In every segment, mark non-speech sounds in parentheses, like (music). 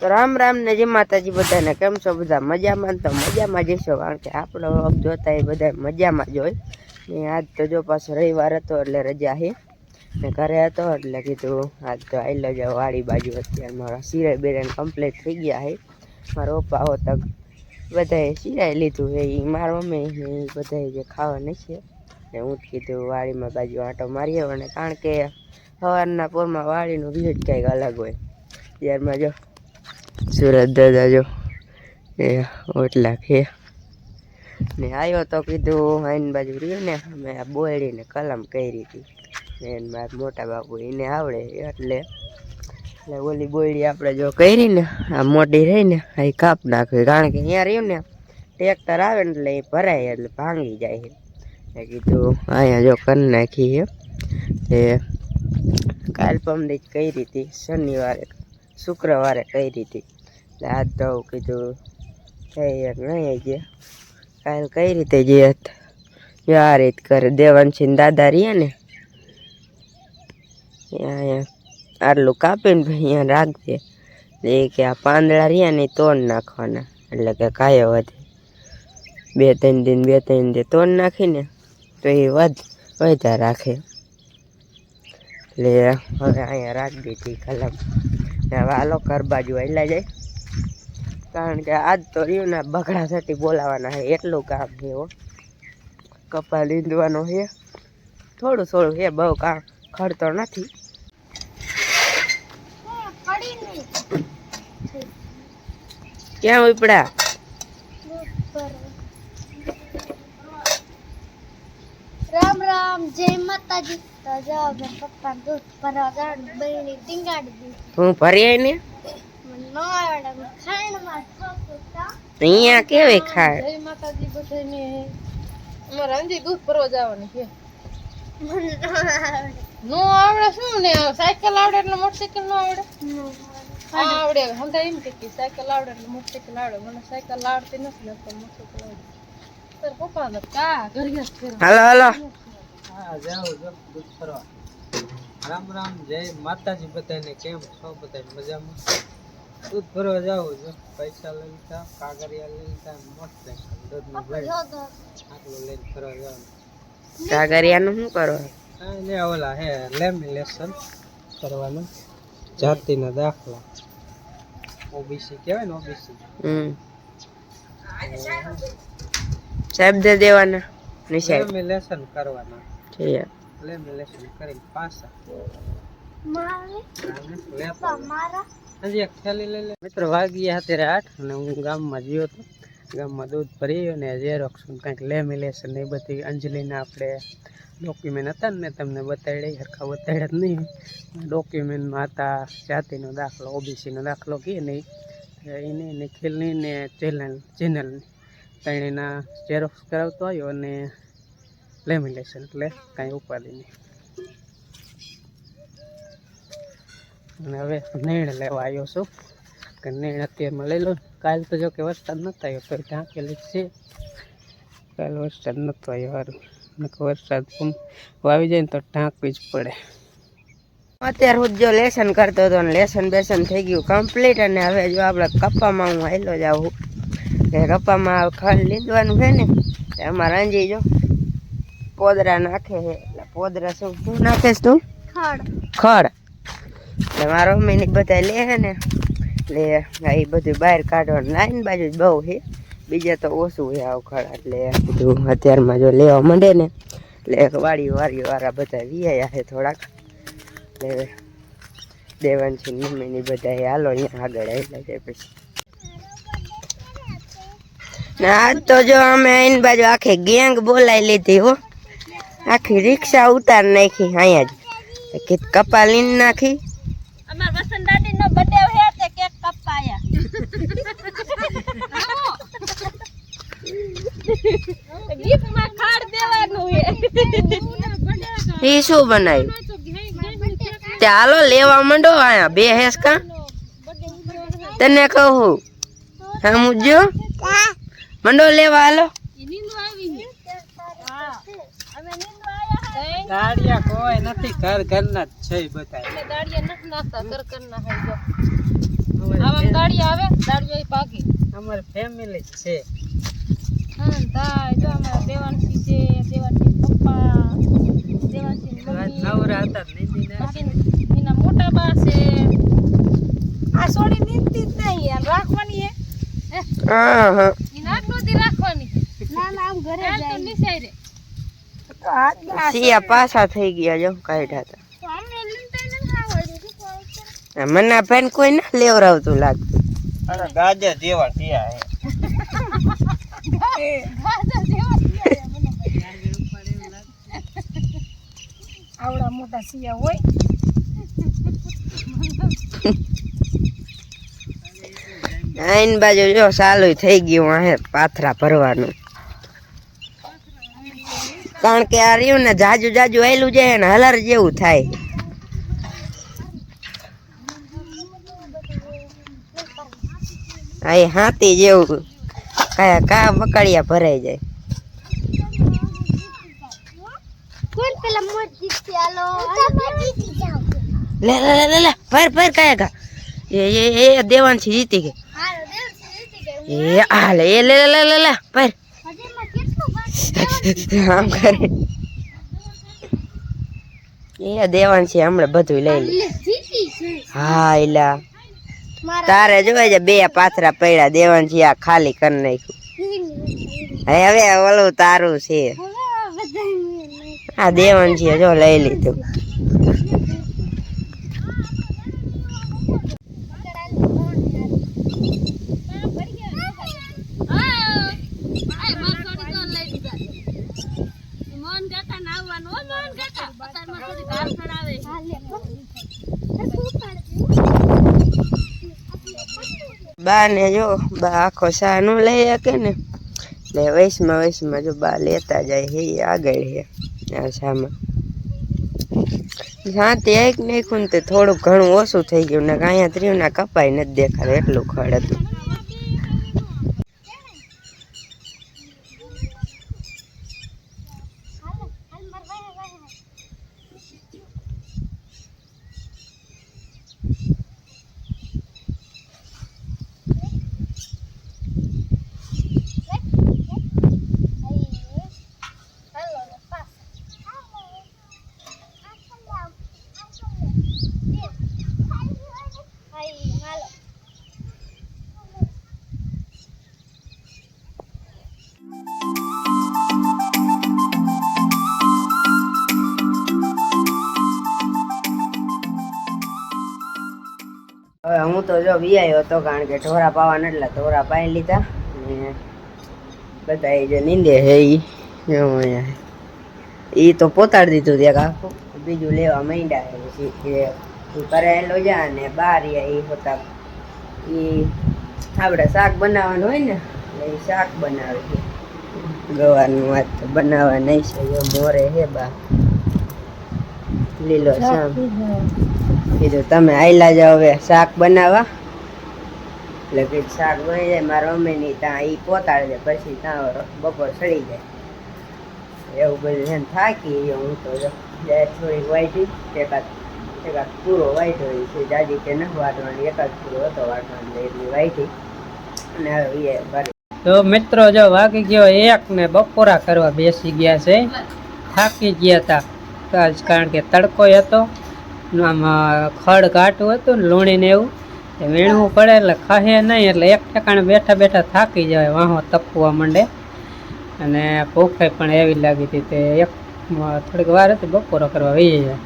તો રામ રામ ને જય માતાજી બધાને. કેમ છો બધા? મજામાં તો મજામાં જઈશો કારણ કે આપણો વગ જોતા એ બધા મજામાં જ હોય. ને આજ તો જો પાછો રવિવાર હતો એટલે રજા હે. ને ઘરે હતો એટલે કીધું, આજ તો આઈલો જાવ વાડી બાજુ અત્યારે મારા સિરાય બેરાને કમ્પ્લીટ થઈ ગયા હે. મારા પપ્પા હો તક બધાએ સિરાય લીધું એ મારા મમ્મી એ બધાએ જે ખાવા છે. ને હું જ કીધું, વાડીમાં બાજુ આંટો મારી આવ્યો ને, કારણ કે સવારના પોરમાં વાડીનું ભીડ કંઈક અલગ હોય. ત્યારમાં જો સુરત દાદા જો. એ ઓટલા ખે ને આવ્યો તો કીધું આઈન બાજુ રહ્યું ને આ બોયડીને કલમ કરી હતી. ને મારા મોટા બાપુ એને આવડે એટલે એટલે ઓલી બોયડી આપણે જો કરી ને આ મોટી રહી ને એ કાપ નાખવી કારણ કે અહીંયા રહ્યું ને ટ્રેક્ટર આવે ને એટલે એ ભરાય એટલે ભાંગી જાય મેં કીધું અહીંયા જો કરી નાખી એ કાલ પમદી કરી હતી, શનિવારે, શુક્રવારે કરી હતી. એટલે આજ તો કીધું થઈ એક નહીં ગયા કાલ કઈ રીતે જે જો આ રીત કરે. દેવાનસિંહ દાદા રહ્યા ને આટલું કાપીને અહીંયા રાખજે એ કે આ પાંદડા રહ્યા ને તોડ નાખવાના. એટલે કે કાયો વધે બે ત્રણ દિન, બે ત્રણ દિન તોડ નાખીને તો એ વધ વધા રાખે. એટલે હવે અહીંયા રાખી દીધી કલમ હવે આલો ઘર બાજુ એટલા જાય. કારણ કે આજ તો રીવના બગડા થતી બોલાવાના છે એટલું કામ છે હો. કપા લીંદવાનો છે. થોડું થોડું છે બહુ કામ ખડતો નથી. ક્યાં ઉપડા? રામ રામ જય માતાજી. તો પપ્પા દૂધ ભરવા જવાનું બહેની ટીંગાડી દીધી. હું ભરી આઈ અહીંયા કેવી ખાય? જય માતાજી બધાને. અમારે અંજી દૂધ ભરવા જવાનું છે. નો આવડે શું ને? સાયકલ આવડે એટલે મોટરસાયકલ નો આવડે? આવડે હમણાં એમ કે સાયકલ આવડે એટલે મોટરસાયકલ આવડે. મને સાયકલ આવડતી નથી ને તો મોટરસાયકલ આવડે. તાર પપ્પા ને કા ઘરિયા જ ફેરવા. હાલો હાલો. હા જાઓ જો દૂધ ફરવા રામ રામ જય માતાજી બધાને. કેમ છો બધા મજામાં? દૂધ ભરવા જાવું જો પૈસા લઈ લીધા કાગરિયા લઈ લીધા મોટરસાઇકલ દૂધનું ભરી આટલું લઈને ફરવા જવાનું કાગરિયાનું શું કરો કાંઈ નહીં ઓલા હે લેમિનેશન કરવાનું. જાતિના દાખલા. ઓબીસી કહેવાય ને ઓબીસી. હમ. સાહેબ દે દેવાના નિશાળ. લેમિનેશન કરવાના. છે લેમિનેશન કરીને પાછા. મિત્રો વાગી અત્યારે આઠ અને હું ગામમાં ગયો હતો ગામમાં દૂધ ભરી અને ઝેરોક્ષ કંઈક લેમિલેશન એ બધી અંજલિના આપણે ડોક્યુમેન્ટ હતા ને મેં તમને બતાડ્યા હરખા બતાડ્યા જ નહીં. ડોક્યુમેન્ટમાં હતા, જાતિનો દાખલો, ઓબીસીનો દાખલો કહે નહીં. ને નિખિલની ને ચેનલ ચેનલની ત્રણેયના ઝેરોક્ષ કરાવતો આવ્યો અને લેમિલેશન એટલે કાંઈ ઉપાધિ નહીં. અને હવે નેણ લેવા આવ્યો છું. કે નેણ અત્યારે મળી લો કાલ તો જો કે વરસાદ નહોતો આવ્યો તો ઢાંકેલી છે. કાલ વરસાદ નહોતો આવ્યો સારું વરસાદ વાવી જાય ને તો ઢાંકવી જ પડે. અત્યાર હું જો લેસન કરતો હતો ને લેસન બેસન થઈ ગયું કમ્પ્લીટ અને હવે જો આપણે કપ્પામાં હું હેલો જાઉં કે કપ્પામાં ખડ લીધવાનું છે ને એમાં રાંજી જો. પોદરા નાખે છે. એટલે પોદરા શું શું નાખેશ તું? ખડ. ખડ. એટલે મારા મમ્મીની બધા લે ને. એટલે એ બધું બહાર કાઢવાનું લાઈન બાજુ જ બહુ છે બીજા તો ઓછું છે આવું ખરા. એટલે બધું અત્યારમાં જો લેવા માંડે ને એટલે વાડી વાળી વાળા બધા વિયા છે થોડાક. એટલે દેવાંશી મમ્મીની બધા હાલો અહીંયા આગળ આવેલા છે પછી. ને તો જો અમે આઈન બાજુ આખી ગેંગ બોલાવી લીધી હો. આખી રિક્ષા ઉતાર નાખી અહીંયા જ. કીધ કપા નાખી અમાર વસંત દાદી નો બર્થડે હે તે કેક કપાયા ગીફ્ટમાં ખાડ દેવાનું હે એ શું બનાવ્યું તે હાલો લેવા માંડો આયા બે હેસ કા તને કહું સમજો મંડો લેવા હાલો. ગાડિયા કોઈ નથી ઘર ઘરના જ છે બધા એટલે દાડિયા નથી નાખતા ઘર કર નાખે જો આવા દાડિયા જોઈ પાકી અમારી ફેમિલી છે. મોટા બા છે. આ સોડી નીંદતી જ નહીં રાખવાની હે? હા હા. નાક નહોતી રાખવાની. ના ના આમ ઘરે હાલ તો જાય. નિસાઈ રે. સિયા પાછા થઈ ગયા જો કાઢ્યા હતા? મને પેન કોઈ ના લેવરાવતું લાગતું. ગાજર જેવા થયા ગાજર જેવા થયા મને આવડા મોટા સિયા હોય. આઈન બાજુ જો ચાલુ થઈ ગયું હે, પાથરા ભરવાનું. કારણ કે આ રહ્યું ને, જાજુ જાજુ આયલું જાય ને, હલર જેવું થાય. આ એ હાથી જેવું કયા કા મકાળિયા ભરાઈ જાય. કોણ પેલા મોજ જીતશે હાલો જીતી જાઓ લે લે લે લે લે ફર ફર કયા કા એ એ એ દેવાંશી જીતી ગઈ. હાલો દેવસી જીતી ગઈ. એ આ લે એ લે લે લે લે બાકી આમ કરે. એ દેવાંશી હમણાં બધું લઈ લે. જીતી હા એલા. તારે જોવે છે બે પાથરા પડ્યા દેવાનજી આ ખાલી કરી નાખ્યું. હવે ઓલું તારું છે. આ દેવાનજી જો લઈ લીધું. બા ને જો બા આખો સા નું લઈ શકે ને? એટલે વૈશમાં વૈશમાં જો બા લેતા જાય હે આગળ હે, આ સામાં શાંતિ એક નાખ્યું ને તે થોડુંક ઘણું ઓછું થઈ ગયું, ને અહીંયા ત્રીવના ના કપાઈ નથી દેખાતું, એટલું ખડ હતું. જો વિયાયો હતો કારણ કે ઢોરા પાવાના એટલે ઢોરા પાઈ લીધા ને બધા એ જે નીંદે હે ઈ. એ તો પોતાડી દીધું ત્યાં આખું બીજું લેવા માંડ્યા છે એ કરેલો જા ને બાર ઈ હોતા. એ આપણે શાક બનાવવાનું હોય ને એટલે શાક બનાવે છે. ગવાનું વાત તો બનાવવા નહીં છે મોરે હે બા. લીલો શાક. કીધું તમે આયલા જાઓ હવે શાક બનાવવા. એટલે કે શાક બની જાય, મારા મમ્મીની ત્યાં એ પોતાડી દે પછી ત્યાં બપોર સડી જાય. એવું બધું એમ થાકી હું તો. થોડીક વાઈટી એકાદ એકાદ પૂરો વાઈટ હોય છે, દાદી કે ન વાટવાની એકાદ પૂરો હતો વાટવાનો એટલી વાઈટી અને એ ભરી તો મિત્રો જો વાગી ગયો એક ને બપોરા કરવા બેસી ગયા છે. થાકી ગયા હતા કારણ કે તડકો હતો. આમ ખડ ઘાટું હતું ને લૂણીને એવું. વીણવું પડે એટલે ખહે નહીં એટલે એક ઠેકાણે બેઠા બેઠા થાકી જાય વાહો તપવા માંડે. અને ભૂખે પણ એવી લાગી હતી તે એક થોડીક વાર હતી બપોરો કરવા વહી જાય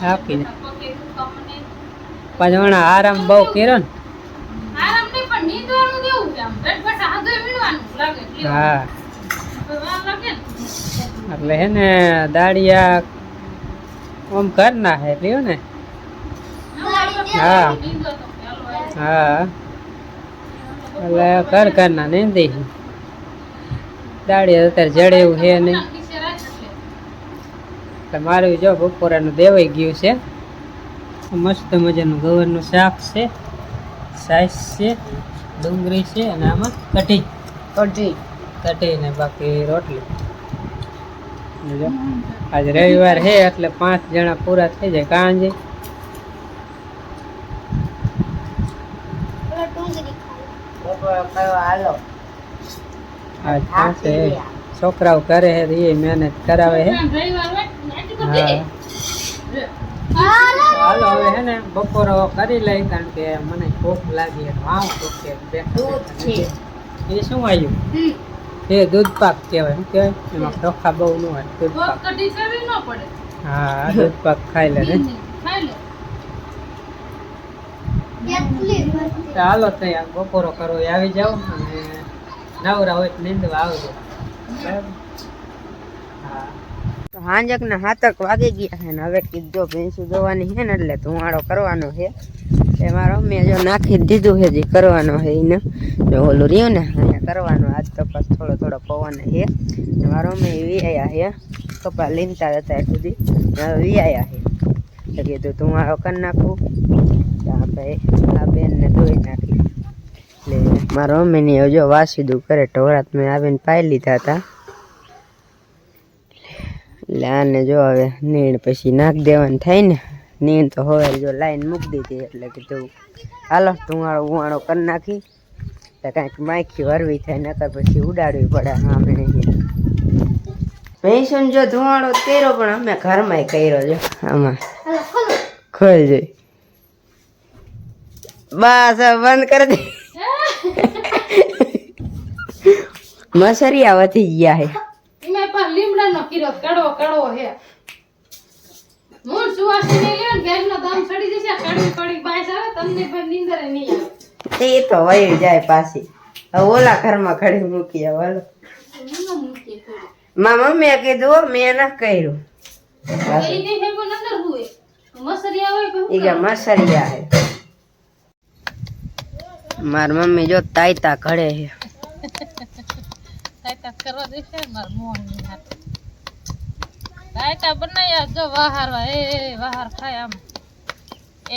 થાકી પાછા હમણાં આરામ બહુ કર્યો ને. હા. એટલે હે ને દાડિયા ઓમ કર હે રહ્યું ને? હા. હા. એટલે કર કર ના નહીં દે. દાડી અત્યારે જડે એવું છે નહીં. એટલે મારું જો બપોરાનું દેવાઈ ગયું છે. મસ્ત મજાનું ગવરનું શાક છે સાઈસ છે ડુંગળી છે અને આમાં કઢી. કઢી. કઢી ને બાકી રોટલી. આજ રવિવાર હે એટલે પાંચ જણા પૂરા થઈ જાય. કાંજે? આજ પાસે છોકરાઓ કરે હે એ મહેનત કરાવે હા. હાલો. હવે હે ને બપોરો કરી લઈ કારણ કે મને ભૂખ લાગી વાવ આવું ભૂખ છે. એ શું આવ્યું એ દૂધ પાક કહેવાય. શું કહેવાય? એમાં બહુ ન હોય દૂધ પાક કઢી સેવી ન પડે. હા દૂધ પાક ખાઈ લે ને. ખાઈ લે. કેટલી તો હાલો ત્યાં બપોરો કરો. એ આવી જાઓ અને નવરા હોય નીંદવા આવજો. તો હાંજક ના હાથક વાગી ગયા છે ને હવે કીધો ભેંસું જોવાની છે ને એટલે ધુમાડો કરવાનો છે. એ મારો મેં જો નાખી દીધું છે જે કરવાનો છે એને જો ઓલું રહ્યું ને, અહીંયા કરવાનો, આજ તો પાછ થોડો થોડો પવન છે એમાં મારો મેં વી આવ્યા છે કપા લીનતા હતા સુધી. હવે વી આવ્યા છે તો કીધું ધુવાડો કરી નાખું. આપણે આ બેનને ધોઈ નાખી. એટલે મારા મમ્મીની જો વાસીદું કરે, ઢોરાત મેં આવીને પાઈ લીધા હતા. એટલે આને જો હવે નીણ પછી નાખ દેવાનું થાય ને. નીણ તો હવે જો લાઈન મૂકી દીધી એટલે કીધું, હાલો ધુવાળો ઉવાણો કરી નાખી. તો કાંઈક માખી વરવી થાય, નકર પછી ઉડાડવી પડે સામે ભેંસુન જો ધુવાળો કર્યો પણ અમે ઘરમાં કર્યો જો આમાં. ખોલ જોઈ. બસ બંધ કરી દે. મસરિયા વધી ગયા હે લીમડાનો કીરો કડવો કડવો હે મૂળ સુવાસી ને લ્યો ને ગેસનો દમ ચડી જશે કડવી કડવી બાઈસ આવે તમને પણ નીંદર નહીં આવે. એ તો વહી જાય પાછી. હવે ઓલા ઘરમાં ખડી મૂકી આવે હાલો. માં મમ્મીએ કીધું મેં ન કર્યું. માર મમ્મી જો તાયતા ઘડે છે. તાયતા કરવા દેશે મારા મોહનની હાથે. બનાવ્યા જો વહાર એ વહાર ખાય આમ.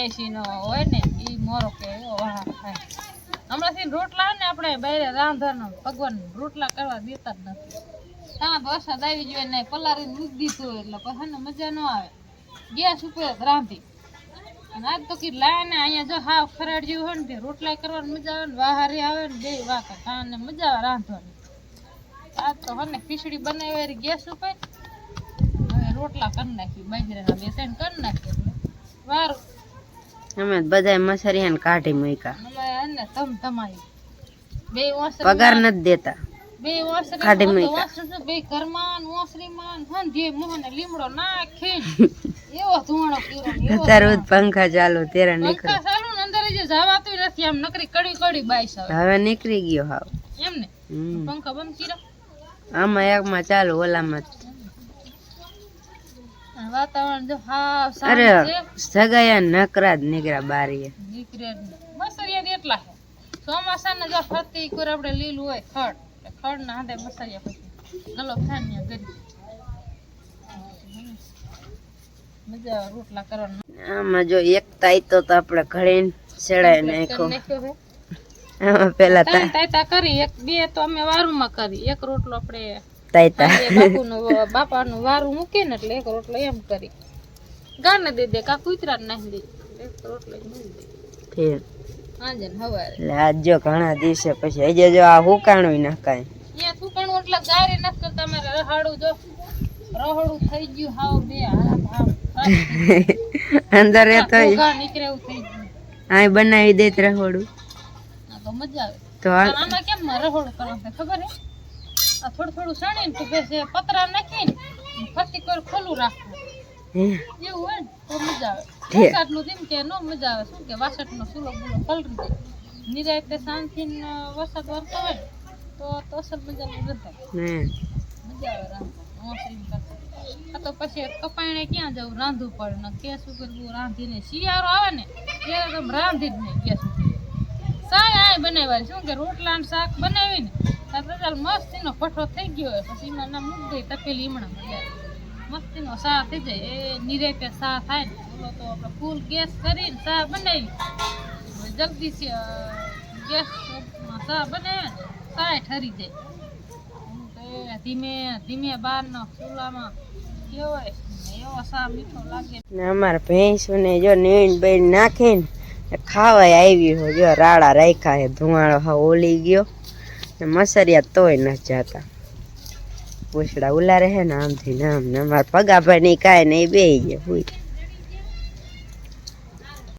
એસી નો હોય ને એ મોરો કે વહાર ખાય હમણાંથી રોટલા ને આપણે બહાર રાંધવાનો, ભગવાન રોટલા કરવા દેતા જ નથી. ત્યાં વરસાદ આવી જોઈએ ને પલારી મૂકી દીધું એટલે પછી મજા ન આવે. ગેસ ઉપર જ રાંધી. અને આજ તો કીધું, લાય ને અહીંયા જો હાવ ખરાડ જેવું હોય ને રોટલા કરવાની મજા આવે ને વાહારી આવે ને બે વાકે ખાને મજા આવે રાંધવાની. આજ તો હને ખીચડી બનાવી ગેસ ઉપર. રોટલા કરી નાખી બાજરાના બેસન કરી નાખી એટલે વાર. અમે બધા મસરિયા ને કાઢી મૂક્યા. અમે તમ તમારી. બે ઓસરી પગાર નથી દેતા. બે ઓસરી કાઢી મૂક્યા. ઓસરી બે કરમાન ને ઓસરીમાં ને હંધીએ મોહને લીમડો નાખે (laughs) એવો ધુણો કર્યો અત્યારે જ પંખા ચાલુ ત્યારે નીકળે પંખા ચાલુ ને અંદર જે જવાતું નથી આમ નકરી કડી કડી બાઈસ હવે નીકળી ગયો હાવ. એમ ને. પંખા બંધ કર્યા? આમાં એકમાં ચાલુ ઓલામાં જ. વાતાવરણ જો હાવ સારું છે. સગાયા નકરા જ નીકળ્યા બારીએ. નીકળે મસરિયા એટલા છે. ચોમાસાને જો ફરતી કોર આપણે લીલું હોય ખડ. ખડ ના હાથે મસરિયા પછી ગલો ખાન્યા કરી મજા રોટલા કરવાનું. આમાં જો એક તાઈતો તો આપણે ઘડીને છેડાય નાખ્યો. આમાં પેલા તાયતા કરી એક બે તો અમે વારુમાં કરી. એક રોટલો આપણે તાઈતા સાંજે બાપુનું વારું મૂકે ને એટલે એક રોટલો એમ કરી. ગાને દઈ દે કા કૂતરા નાખી દે. એક રોટલો દે. એટલે આજ જો ઘણા દિવસે પછી હજે જો આ હુકાણું નખાય અહીંયા થૂકણું એટલે ગારી નથી કરતા રહાડું જો. રહોડું થઈ ગયું હાવ બે હાથ હાવ (laughs) અંદર એ તો નીકળે એવું થઈ ગયું. આ બનાવી દે રહોડું. તો મજા આવે. તો આમાં કેમ રહોડું કરવાનું ખબર હે? આ થોડું થોડું સણીને તો પછી પતરા નાખીને ફરતી કોઈ ખોલું રાખવું એવું હોય ને તો મજા આવે. વરસાદનું જેમ કે નો મજા આવે. શું કે વાસઠનો સુલો બુલો પલરી જાય. નિરાયતે શાંતિ વરસાદ વરતો હોય ને તો તો અસલ મજાનું હે. મજા આવે રાંધવાની આ તો પછી કપાયણે ક્યાં જવું? રાંધવું પડે. ને કે ઉપર બહુ રાંધીને શિયાળો આવે ને ત્યારે તમે રાંધી જ નહીં કે શું સાય આય બનાવ્યા શું કે રોટલા ને શાક બનાવીને ત્યારે ચાલ મસ્તીનો ભઠ્ઠો થઈ ગયો હોય. પછી એમાં ના મૂકી દઈ તપેલી ઈમણા મજા મસ્તીનો સા થઈ જાય. એ નિરેતે સા થાય ને. ઓલો તો આપણે ફૂલ ગેસ કરીને સા બનાવી. જલ્દી ગેસ સા બનાવે સાય ઠરી જાય. ધીમે ધીમે બારનો ચૂલામાં અમારા ભેંસુને જો નીણ બેન નાખીને ખાવાય આવી હોય. જો રાડા રાખ્યા છે. ધુમાડો હા ઓલી ગયો. ને મસરિયા તોય ન જતા. પૂછડા ઉલા રહે ને આમથી ને આમ ને અમારા પગાભાઈ નહીં કાંઈ નહીં બે ગયા હોય